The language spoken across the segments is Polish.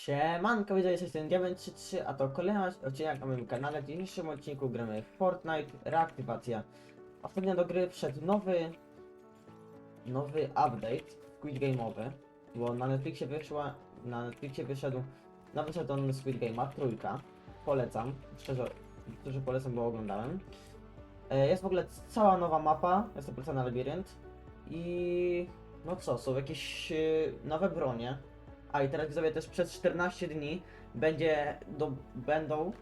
Siemanko, widzę, jestem Diamond33, a to kolejny odcinek na moim kanale. W dzisiejszym odcinku gramy Fortnite Reaktywacja. Ostatnio do gry wszedł nowy, nowy update, Squid Game'owy, bo na Netflixie wyszła, na Netflixie wyszedł nowy sezon Squid Game'a, trójka. Polecam, szczerze, szczerze polecam, bo oglądałem. E, Jest w ogóle cała nowa mapa, jest to polecana labirynt i no co, są jakieś e, nowe bronie. A i teraz widzowie też przez 14 dni będzie do, będą,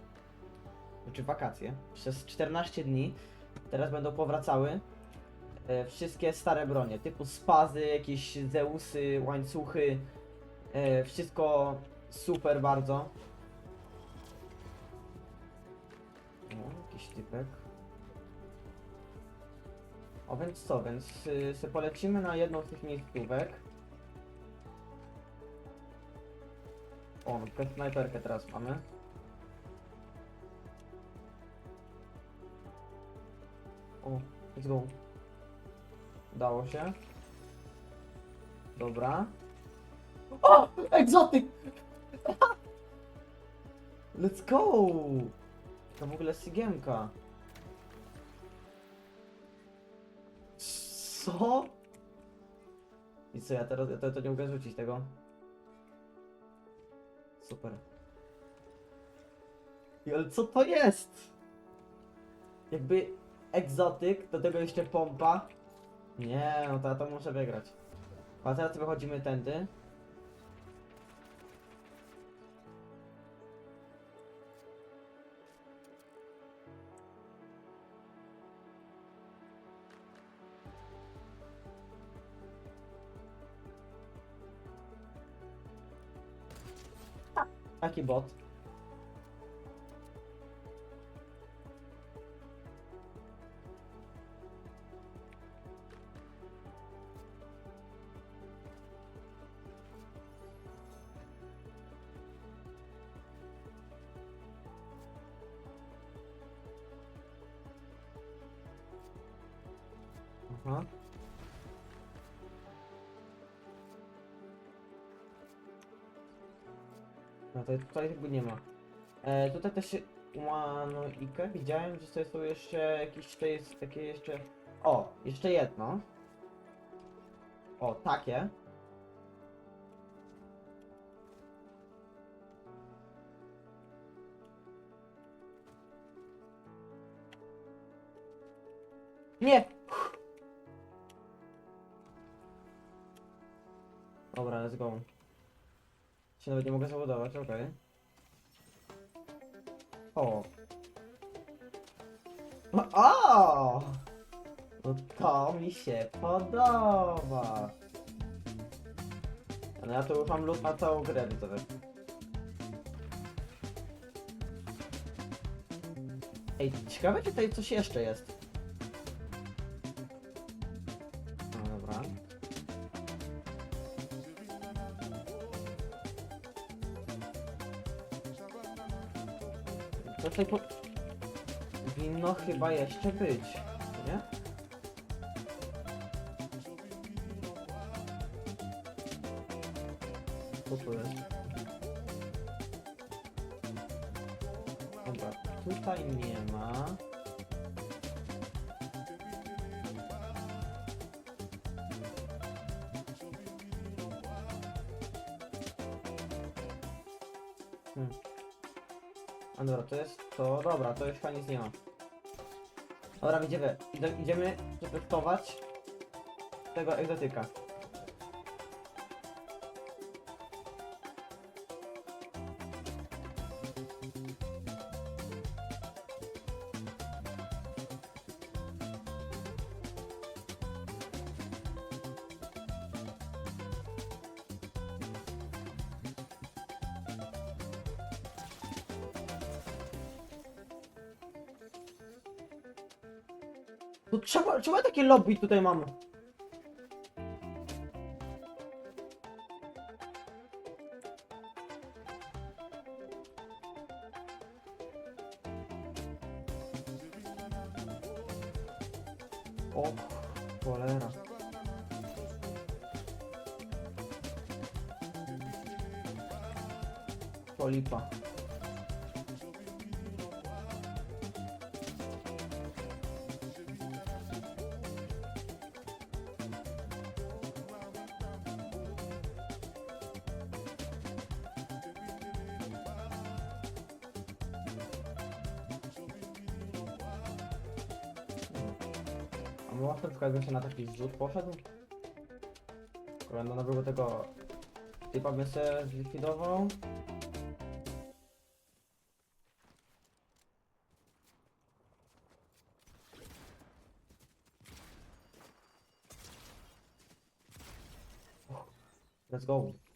znaczy wakacje, przez 14 dni teraz będą powracały e, wszystkie stare bronie, typu spazy, jakieś Zeusy, łańcuchy, e, wszystko super bardzo. O, jakiś typek. O więc co, więc y, se polecimy na jedną z tych miejscówek. O, tę snajperkę teraz mamy. O, let's go. Udało się. Dobra. O! Egzotyk! Let's go! To w ogóle Sigiemka. Co? I co, ja teraz ja to, to nie mogę rzucić tego. Super. I ale co to jest? Jakby egzotyk, do tego jeszcze pompa. Nie, no to ja to muszę wygrać. A teraz wychodzimy tędy. Taki bot. No to tutaj jakby nie ma. E, tutaj też Umanoikę widziałem, że tutaj są jeszcze jakieś, to jest takie jeszcze... O, jeszcze jedno. O, takie. Nie! Dobra, let's go. Się nawet nie mogę załadować, okej. O. No, o! No to mi się podoba. Ale ja to już mam lód na całą grę, widzowie. Ej, ciekawe czy tutaj coś jeszcze jest. To tutaj po... Winno chyba jeszcze być, A dobra, to jest to. Dobra, to już chyba nic nie ma. Dobra, idziemy. Idziemy przetestować tego egzotyka. No trzeba, ja takie lobby tutaj mam? O, cholera. Polipa. Może na przykład bym się na taki zrzut poszedł? No na było tego typa bym się zlikwidował. Let's go.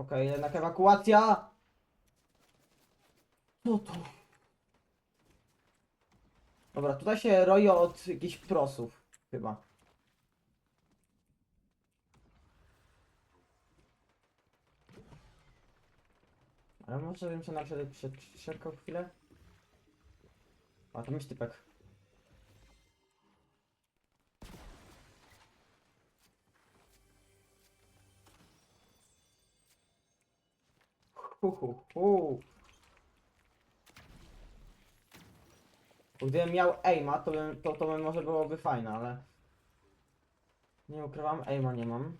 Okej, jednak ewakuacja! Co to? Dobra, tutaj się roi od jakichś prosów, chyba. Ale może bym się na przykład przeczekał chwilę? A, to jest typek. Hu, hu. Gdybym miał aima, to, bym, to, to by może byłoby fajne, ale... Nie ukrywam, aima nie mam.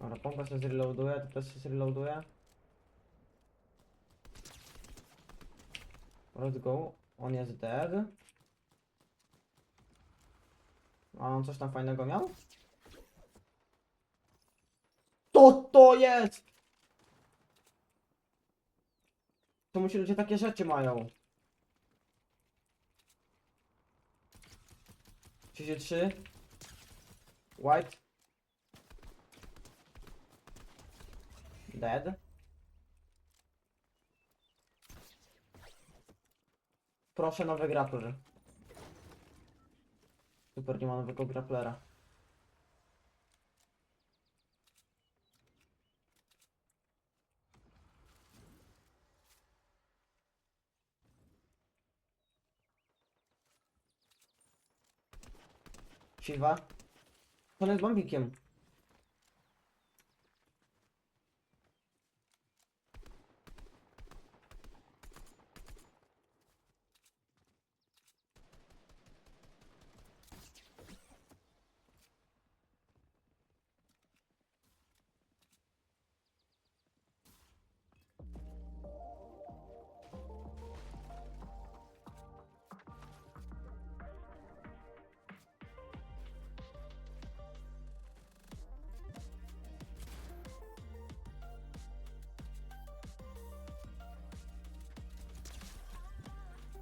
Dobra, pompa się zreloaduje, to też się zreloaduje. Let's go. On jest dead. A on coś tam fajnego miał? To jest! To ci ludzie takie rzeczy mają. 33 White. Dead. Proszę nowy grappler Super, nie ma nowego grapplera Siwa. On jest bambikiem.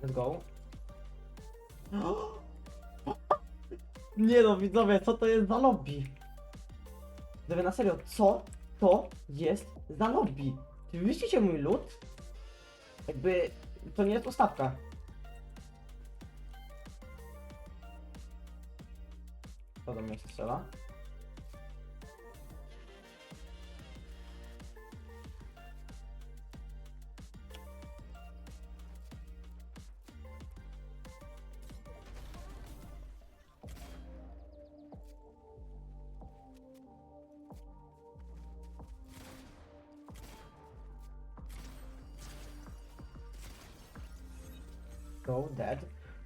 Let's go. Nie no, widzowie, co to jest za lobby? Widzowie, na serio, co to jest za lobby? Czy wy mój lód? Jakby, to nie jest ustawka. Kto do mnie strzela? Go dead.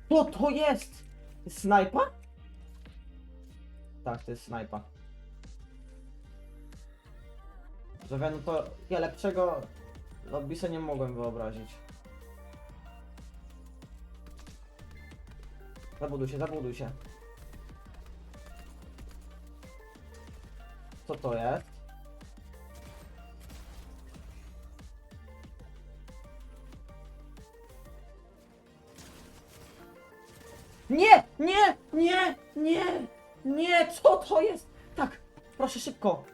Co to jest? Snajpa? Tak, to jest snajpa. Że no to ja lepszego lobby sobie nie mogłem wyobrazić. Zabuduj się, zabuduj się. Co to jest? Nie, nie, nie, nie, nie, co to jest? Tak, proszę szybko.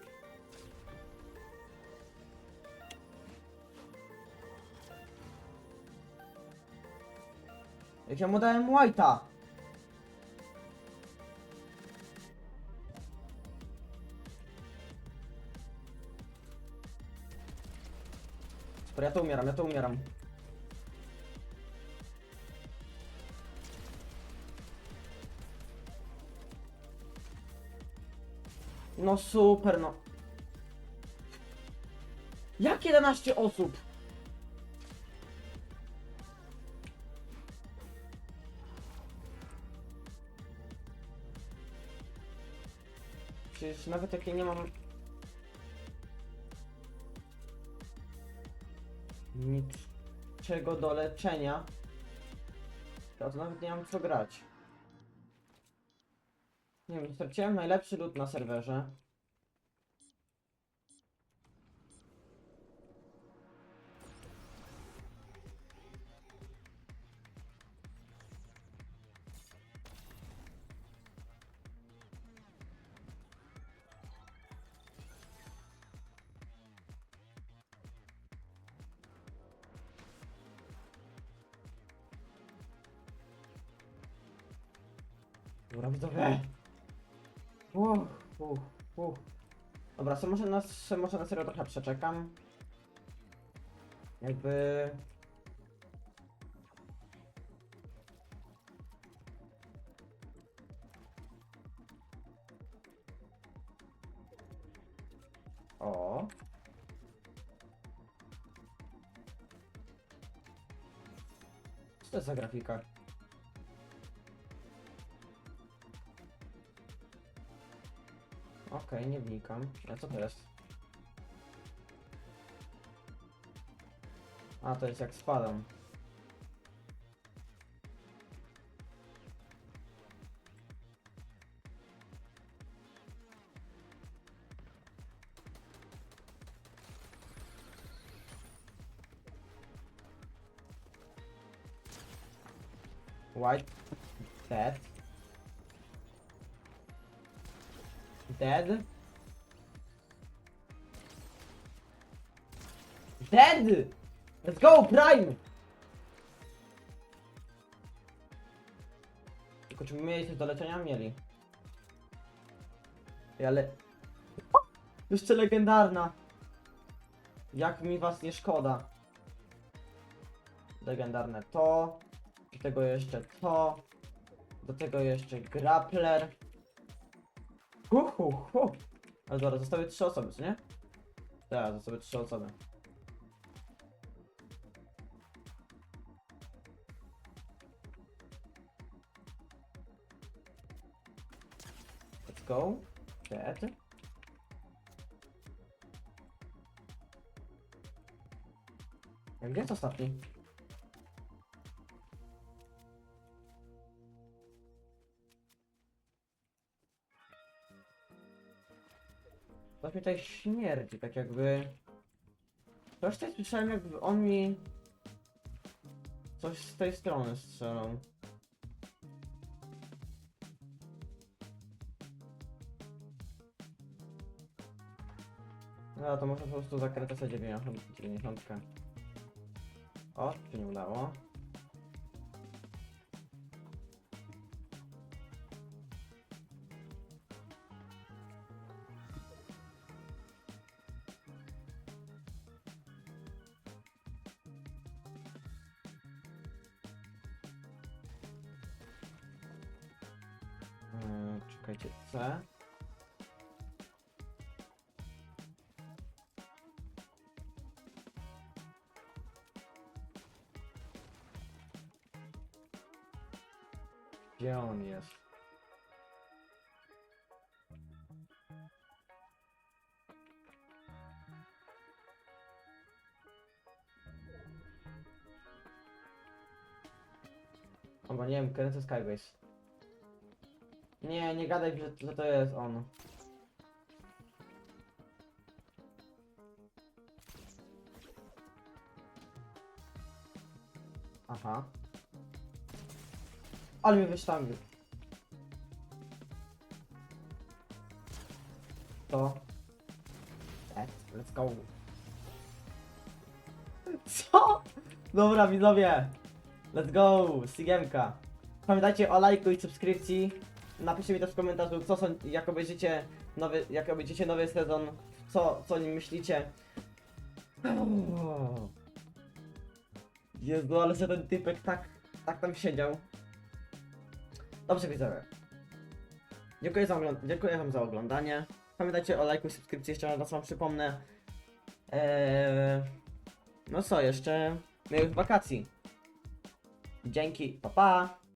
Jak ja mu dałem white'a. Ja to umieram, ja to umieram. No super, no. Jak 11 osób? Przecież nawet jak ja nie mam... Niczego do leczenia. To nawet nie mam co grać. Nie wiem, straciłem najlepszy lód na serwerze. Dobra, widzowie. Uff, uff, uff. Dobra, so może na, może na serio trochę przeczekam. Jakby... O. Co to jest za grafika? Okej, nie wnikam. A co to jest? A, to jest jak spadam. White. Dead. Dead. Dead! Let's go, Prime! Tylko czy my mieli do leczenia? Mieli. Ej, Ale... Jeszcze legendarna! Jak mi was nie szkoda. Legendarne to. Do tego jeszcze to. Do tego jeszcze grappler. Hu, hu, hu. Ale dobra, zostały trzy osoby, co nie? Tak, zostały trzy osoby. Let's go. Dead. A Gdzie jest ostatni? Tutaj śmierdzi, tak jakby... Coś tutaj słyszałem, jakby on mi... Coś z tej strony strzelał. No to może po prostu zakręcę sobie 90. 90. O, się nie udało. Czekajcie, C. Gdzie on jest? O, bo nie wiem, kręcę Skybase. Nie, nie gadaj, że, że to jest on. Aha. Ale mnie wysztangił. To. Tak, let's go. Co? Dobra, widzowie. Let's go, Sigiemka. Pamiętajcie o lajku i subskrypcji. Napiszcie mi też w komentarzu, co są, jak obejrzycie nowy, jak obejrzycie nowy sezon, co, co o nim myślicie. Jezu, ale że ten typek tak, tak tam siedział. Dobrze widzowie. Dziękuję, za dziękuję wam za oglądanie. Pamiętajcie o lajku i subskrypcji, jeszcze raz wam przypomnę. Eee, no co, jeszcze miłych wakacji. Dzięki, pa pa!